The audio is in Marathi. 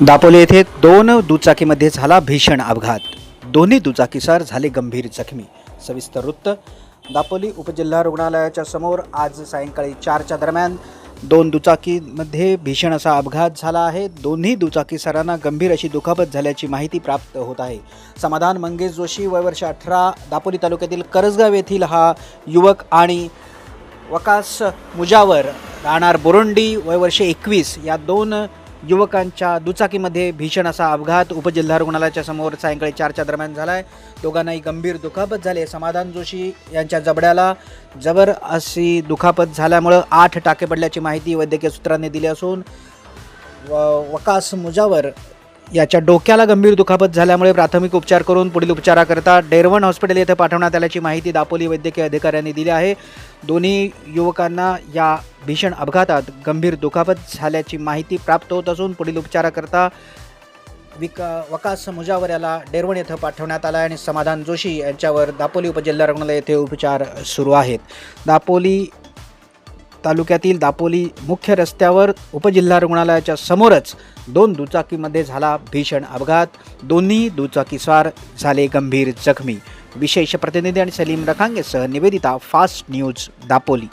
दापोली येथे दोन दुचाकीमध्ये झाला भीषण अपघात. दोन्ही दुचाकीसार झाले गंभीर जखमी. सविस्तर वृत्त दापोली उपजिल्हा रुग्णालयाच्या समोर आज सायंकाळी चारच्या दरम्यान दोन दुचाकीमध्ये भीषण असा अपघात झाला आहे. दोन्ही दुचाकीसारांना गंभीर अशी दुखापत झाल्याची माहिती प्राप्त होत आहे. समाधान मंगेश जोशी वय वर्ष अठरा दापोली तालुक्यातील करजगाव येथील हा युवक आणि वकास मुजावर राहणार बोरंडी वयवर्षे एकवीस या दोन युवकांच्या दुचाकीमध्ये भीषण असा अपघात. उपजिल्हा रुग्णालयाच्या समोर सायंकाळी चारच्या दरम्यान झाला आहे दोघांनाही गंभीर दुखापत झाली आहे. समाधान जोशी यांच्या जबड्याला जबर अशी दुखापत झाल्यामुळं आठ टाके पडल्याची माहिती वैद्यकीय सूत्रांनी दिली असून व वकास मुजावर याच्या डोक्याला गंभीर दुखापत झाल्यामुळे प्राथमिक उपचार करून पुढील उपचाराकरता डेरवण हॉस्पिटल येथे पाठवण्यात आल्याची माहिती दापोली वैद्यकीय अधिकाऱ्यांनी दिली आहे. दोन्ही युवकांना या भीषण अपघातात गंभीर दुखापत झाल्याची माहिती प्राप्त होत असून पुढील उपचाराकरता विका वकास मुजावर याला डेरवण येथे पाठवण्यात आला आहे आणि समाधान जोशी यांच्यावर दापोली उपजिल्हा रुग्णालय येथे उपचार सुरू आहेत. दापोली तालुक्यातील दापोली मुख्य रस्त्यावर उपजिल्हा रुग्णालयाच्या समोरच दोन दुचाकीमध्ये झाला भीषण अपघात. दोन्ही दुचाकीस्वार झाले गंभीर जखमी. विशेष प्रतिनिधी आणि सलीम रखांगेसह निवेदिता फास्ट न्यूज दापोली.